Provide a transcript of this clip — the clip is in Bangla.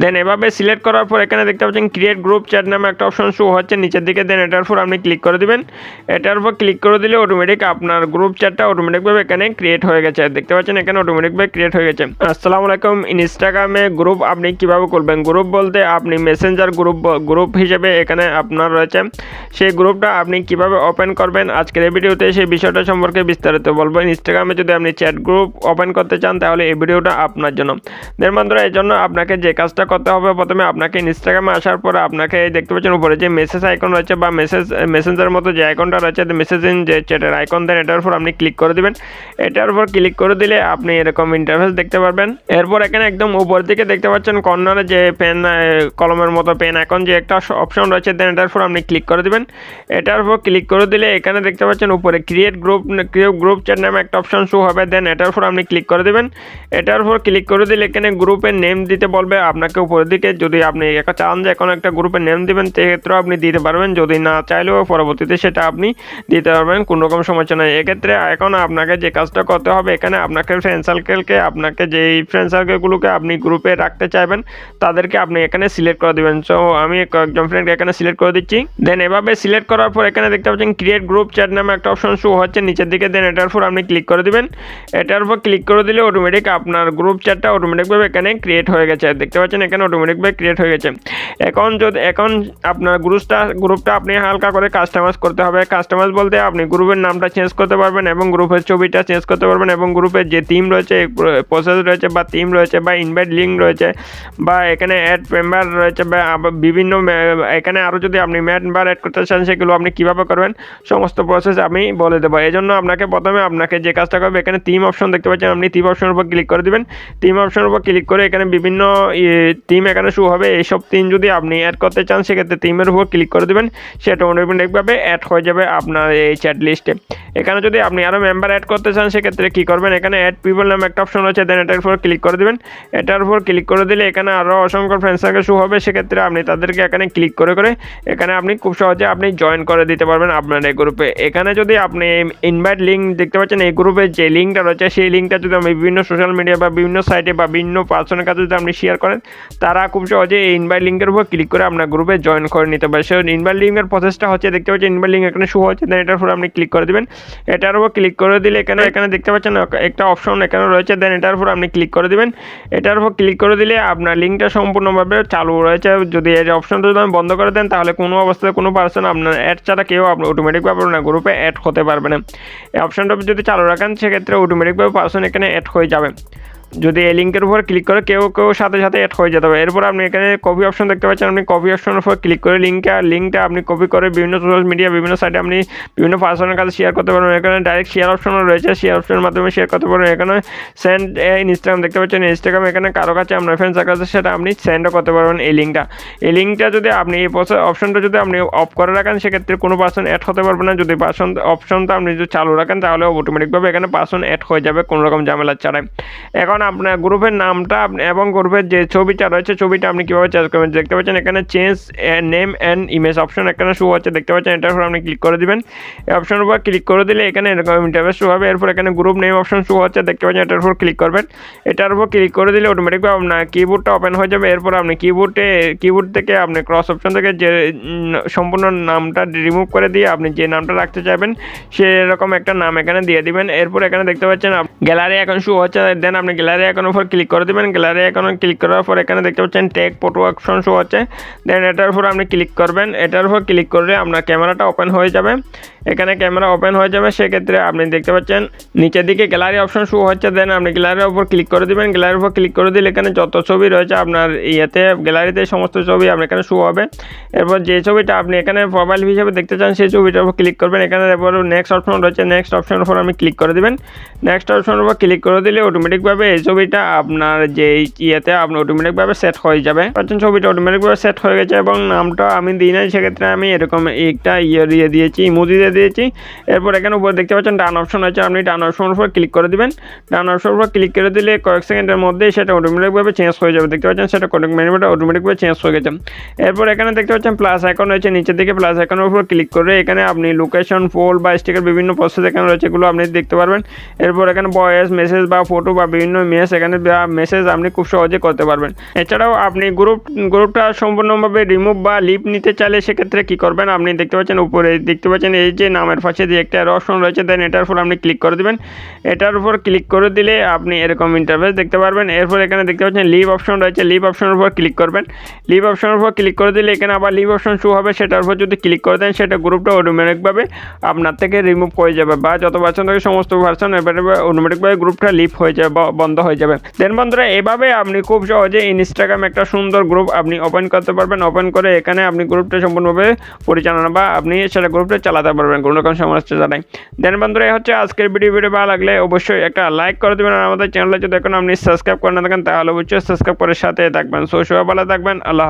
দেন এভাবে সিলেক্ট করার পর এখানে দেখতে পাচ্ছেন ক্রিয়েট গ্রুপ চ্যাট নামে একটা অপশন শো হচ্ছে। নিচের দিকে দেন এটার উপর আপনি ক্লিক করে দিবেন। এটার উপর ক্লিক করে দিলে অটোমেটিক আপনার গ্রুপ চ্যাটটা অটোমেটিকভাবে এখানে ক্রিয়েট হয়ে গেছে। দেখতে পাচ্ছেন এখানে অটোমেটিকভাবে ক্রিয়েট হয়ে গেছে। আসসালামু আলাইকুম ইনস্টাগ্রামে গ্রুপ আপনি কীভাবে করবেন? গ্রুপ বলতে আপনি মেসেঞ্জার গ্রুপ গ্রুপ হিসেবে এখানে আপনার রয়েছে। সেই গ্রুপটা আপনি কীভাবে ওপেন করবেন? আজকের এই ভিডিওতে সেই বিষয়টা সম্পর্কে বিস্তারিত বলব। ইনস্টাগ্রামে যদি আপনি চ্যাট গ্রুপ ওপেন করতে চান, তাহলে এই ভিডিওটা আপনার জন্য। দেন বন্ধুরা এই জন্য আপনাকে যে কাজটা করতে হবে। প্রথমে আপনাকে ইনস্টাগ্রামে আসার পরে আপনাকে দেখতে পাচ্ছেন উপরে যে মেসেজ আইকন রয়েছে বা মেসেজ মেসেঞ্জার মতো যে আইকনটা রয়েছে মেসেজিং যে চ্যাটের আইকন দেন এটার উপর আপনি ক্লিক করে দিবেন। এটার উপর ক্লিক করে দিলে আপনি এরকম ইন্টারফেস দেখতে পারবেন। এরপর এখানে একদম উপর দিকে দেখতে পাচ্ছেন কর্নারে যে পেন কলমের মতো পেন আইকন যে একটা অপশন রয়েছে দেন এটার উপর আপনি ক্লিক করে দিবেন। এটার উপর ক্লিক করে দিলে এখানে দেখতে পাচ্ছেন উপরে create group create group chat নামে একটা অপশন শো হবে দেন এটার উপর আপনি ক্লিক করে দেবেন। এটার উপর ক্লিক করে দিলে এখানে গ্রুপের নেম দিতে বলবে, আপনাকে উপরের দিকে যদি আপনি একটা চান যে এখন একটা গ্রুপের নেম দিবেন, সেক্ষেত্রেও আপনি দিতে পারবেন। যদি না চাইলেও পরবর্তীতে সেটা আপনি দিতে পারবেন। কোনো রকম সমস্যা নেই। এক্ষেত্রে এখন আপনাকে যে কাজটা করতে হবে, এখানে আপনাকে ফ্রেন্ড সার্কেলকে আপনাকে যেই ফ্রেন্ড সার্কেলগুলোকে আপনি গ্রুপে রাখতে চাইবেন, তাদেরকে আপনি এখানে সিলেক্ট করে দেবেন। সো আমি কয়েকজন ফ্রেন্ডকে এখানে সিলেক্ট করে দিচ্ছি। দেন এভাবে সিলেক্ট করার পর এখানে দেখতে পাচ্ছেন ক্রিয়েট গ্রুপ চ্যাট নামে একটা অপশন শো হচ্ছে। নিচের দিকে দেন এটার উপর আপনি ক্লিক করে দিবেন। এটার উপর ক্লিক করে দিলে অটোমেটিক আপনার গ্রুপ চ্যাটটা অটোমেটিকভাবে এখানে ক্রিয়েট হয়ে গেছে। দেখতে পাচ্ছেন এখানে অটোমেটিক অটোমেটিকভাবে ক্রিয়েট হয়ে গেছে। এখন যদি, এখন আপনার গ্রুপটা গ্রুপটা আপনি হালকা করে কাস্টমাইজ করতে হবে। কাস্টমাইজ বলতে আপনি গ্রুপের নামটা চেঞ্জ করতে পারবেন এবং গ্রুপের ছবিটা চেঞ্জ করতে পারবেন এবং গ্রুপের যে থিম রয়েছে প্রসেস রয়েছে বা থিম রয়েছে বা ইনভাইট লিঙ্ক রয়েছে বা এখানে অ্যাড মেম্বার রয়েছে বা বিভিন্ন এখানে আরও যদি আপনি মেম্বার অ্যাড করতে চান, সেগুলো আপনি কীভাবে করবেন, সমস্ত প্রসেস আমি বলে দেবো। এই জন্য আপনাকে প্রথমে আপনাকে যে কাজটা করবে, এখানে থিম অপশন দেখতে পাচ্ছেন, আপনি থিম অপশনের উপর ক্লিক করে দিবেন। থিম অপশনের উপর ক্লিক করে এখানে বিভিন্ন থিম এখানে শু হবে। এইসব থিম যদি আপনি অ্যাড করতে চান, সেক্ষেত্রে থিমের উপর ক্লিক করে দেবেন। সেটা অটোমেটিকভাবে অ্যাড হয়ে যাবে আপনার এই চ্যাট লিস্টে এখানে যদি আপনি আরও মেম্বার অ্যাড করতে চান, সেক্ষেত্রে কী করবেন? এখানে অ্যাড পিপল নামে একটা অপশন আছে দেন এটার উপর ক্লিক করে দেবেন। এটার উপর ক্লিক করে দিলে এখানে আরও অসংখ্য ফ্রেন্ড সার্কেল হবে। সেক্ষেত্রে আপনি তাদেরকে এখানে ক্লিক করে করে এখানে আপনি খুব সহজে আপনি জয়েন করে দিতে পারবেন আপনার এই গ্রুপে এখানে যদি আপনি ইনভাইট লিঙ্ক দেখতে পাচ্ছেন, এই গ্রুপের যে লিঙ্কটা রয়েছে, সেই লিঙ্কটা যদি আপনি বিভিন্ন সোশ্যাল মিডিয়া বা বিভিন্ন সাইটে বা বিভিন্ন পার্সনের কাছে যদি আপনি শেয়ার করেন তারা খুব সহজে এই ইনভাইট লিঙ্কের উপর ক্লিক করে আপনার গ্রুপে জয়েন করে নিতে পারে। সে ইনভাইট লিঙ্কের প্রসেসটা হচ্ছে, দেখতে পাচ্ছেন ইনভাইট লিঙ্ক এখানে শো হচ্ছে দেন এটার উপর আপনি ক্লিক করে দেবেন। এটার উপর ক্লিক করে দিলে এখানে এখানে দেখতে পাচ্ছেন, একটা অপশন এখানে রয়েছে দেন এটার উপর আপনি ক্লিক করে দিবেন। এটার উপর ক্লিক করে দিলে আপনার লিঙ্কটা সম্পূর্ণভাবে চালু রয়েছে। যদি এই অপশনটা যদি বন্ধ করে দেন, তাহলে কোনো অবস্থায় কোনো পার্সন আপনার অ্যাড ছাড়া কেউ আপনার অটোমেটিকভাবে আপনার গ্রুপে অ্যাড হতে পারবে না। এই অপশনটা যদি চালু রাখেন, সেক্ষেত্রে অটোমেটিকভাবে পার্সন এখানে অ্যাড হয়ে যাবে। যদি এই লিঙ্কের উপর ক্লিক করে কেউ কেউ সাথে সাথে অ্যাড হয়ে যেতে হবে এরপর আপনি এখানে কপি অপশন দেখতে পাচ্ছেন। আপনি কপি অপশনের উপর ক্লিক করে লিঙ্কটা লিঙ্কটা আপনি কপি করে বিভিন্ন সোশ্যাল মিডিয়া বিভিন্ন সাইটে আপনি বিভিন্ন পার্সনের কাছে শেয়ার করতে পারবেন এখানে ডাইরেক্ট শেয়ার অপশনও রয়েছে। শেয়ার অপশনের মাধ্যমে শেয়ার করতে পারবেন এখানে সেন্ড ইনস্টাগ্রাম দেখতে পাচ্ছেন। ইনস্টাগ্রাম এখানে কারও কাছে আপনার ফ্রেন্ডস কাছে সেটা আপনি সেন্ডও করতে পারবেন এই লিঙ্কটা এই লিঙ্কটা যদি আপনি এই অপশনটা যদি আপনি অফ করে রাখেন, সেক্ষেত্রে কোনো পার্সন অ্যাড হতে পারবে না। যদি পার্সন অপশনটা আপনি যদি চালু রাখেন, তাহলে অটোমেটিকভাবে এখানে পার্সন অ্যাড হয়ে যাবে। কোনো রকম ঝামেলা ছাড়াই। এখন আপনার গ্রুপের নামটা এবং গ্রুপের যে ছবিটা রয়েছে, ছবিটা আপনি কীভাবে চেঞ্জ করবেন? দেখতে পাচ্ছেন এখানে change name and image option এখানে শো হচ্ছে দেখতে পাচ্ছেন এটার উপর আপনি ক্লিক করে দিবেন। এই অপশনের উপর ক্লিক করে দিলে এখানে এরকম ইন্টারভেস শো হবে। এরপর এখানে গ্রুপ নেম অপশন শো হচ্ছে দেখতে পাচ্ছেন এটার উপর ক্লিক করবেন। এটার উপর ক্লিক করে দিলে অটোমেটিকভাবে আপনার কিবোর্ডটা ওপেন হয়ে যাবে। এরপর আপনি কিবোর্ডে কিবোর্ড থেকে আপনি ক্রস অপশন থেকে যে সম্পূর্ণ নামটা রিমুভ করে দিয়ে আপনি যে নামটা রাখতে চাইবেন, সেরকম একটা নাম এখানে দিয়ে দিবেন। এরপর এখানে দেখতে পাচ্ছেন গ্যালারি এখন শো হচ্ছে। দেন আপনি গ্যালারি এখন উপর ক্লিক করে দেবেন। গ্যালারি এখন ক্লিক করার পর এখানে দেখতে পাচ্ছেন টেক ফটো অপশন শো আছে। দেন এটার উপর আপনি ক্লিক করবেন। এটার উপর ক্লিক করলে আপনার ক্যামেরাটা ওপেন হয়ে যাবে। এখানে ক্যামেরা ওপেন হয়ে যাবে, সেক্ষেত্রে আপনি দেখতে পাচ্ছেন নিচের দিকে গ্যালারি অপশন শো হচ্ছে। দেন আপনি গ্যালারির উপর ক্লিক করে দিবেন। গ্যালারির উপর ক্লিক করে দিলে এখানে যত ছবি রয়েছে আপনার ইয়েতে, গ্যালারিতে সমস্ত ছবি আপনার এখানে শো হবে। এরপর যে ছবিটা আপনি এখানে প্রোফাইল হিসেবে দেখতে চান, সেই ছবিটার উপর ক্লিক করবেন। এখানে এরপর নেক্সট অপশন রয়েছে। নেক্সট অপশনের উপর আপনি ক্লিক করে দিবেন। নেক্সট অপশনের উপর ক্লিক করে দিলে অটোমেটিকভাবে এই ছবিটা আপনার যে ইয়েতে আপনার অটোমেটিকভাবে সেট হয়ে যাবে। পাচ্ছেন, ছবিটা অটোমেটিকভাবে সেট হয়ে গেছে এবং নামটা আমি দিই নাই, সেক্ষেত্রে আমি এরকম একটা ইয়ে দিয়ে দিয়েছি ইমোজি দিয়ে দিয়েছি। এরপর এখানে উপর দেখতে পাচ্ছেন ডান অপশন আছে আপনি ডান অপশনের উপর ক্লিক করে দিবেন। ডান অপশনের উপর ক্লিক করে দিলে কয়েক সেকেন্ডের মধ্যেই সেটা অটোমেটিকভাবে চেঞ্জ হয়ে যাবে। দেখতে পাচ্ছেন, সেটা কয়েক মিনিটে অটোমেটিকভাবে চেঞ্জ হয়ে গেছে। এরপর এখানে দেখতে পাচ্ছেন প্লাস আইকন রয়েছে, নিচের দিকে প্লাস আইকনের উপর ক্লিক করে এখানে আপনি লোকেশন পোল বা স্টিকার বিভিন্ন প্রসেস এখানে রয়েছে, এগুলো আপনি দেখতে পারবেন। এরপর এখানে ভয়েস মেসেজ বা ফটো বা বিভিন্ন মেস এখানে মেসেজ আপনি খুব সহজে করতে পারবেন। এছাড়াও আপনি গ্রুপ গ্রুপটা সম্পূর্ণভাবে রিমুভ বা লিপ নিতে চাইলে সেক্ষেত্রে কি করবেন? আপনি দেখতে পাচ্ছেন উপরে, দেখতে পাচ্ছেন এই যে নামের পাশে যে একটা অপশন রয়েছে দেন এটার উপর আপনি ক্লিক করে দিবেন। এটার উপর ক্লিক করে দিলে আপনি এরকম ইন্টারফেস দেখতে পারবেন। এরপর এখানে দেখতে পাচ্ছেন লিভ অপশন রয়েছে লিভ অপশনের উপর ক্লিক করবেন। লিভ অপশনের উপর ক্লিক করে দিলে এখানে আবার লিভ অপশন শু হবে। সেটার উপর যদি ক্লিক করে দেন, সেটা গ্রুপটা অটোমেটিকভাবে আপনার থেকে রিমুভ হয়ে যাবে। বা যত ভার্সন থাকে, সমস্ত এবারে অটোমেটিকভাবে গ্রুপটা লিভ হয়ে যাবে বা বন্ধ হয়ে যাবে। দেন বন্ধুরা, এভাবে আপনি খুব সহজে ইনস্টাগ্রাম একটা সুন্দর গ্রুপ আপনি ওপেন করতে পারবেন। ওপেন করে এখানে আপনি গ্রুপটা সম্পূর্ণভাবে পরিচালনা বা আপনি সেটা গ্রুপটা চালাতে পারবেন, কোনো রকম সমস্যা ছাড়াই দেন বন্ধুরা হচ্ছে আজকের ভিডিও ভিডিও ভালো লাগলে অবশ্যই একটা লাইক করে দেবেন। আর আমাদের চ্যানেলে যদি এখন আপনি সাবস্ক্রাইব করে না থাকেন, তাহলে অবশ্যই সাবস্ক্রাইব করে সাথে থাকবেন। সো ভালো থাকবেন। আল্লাহ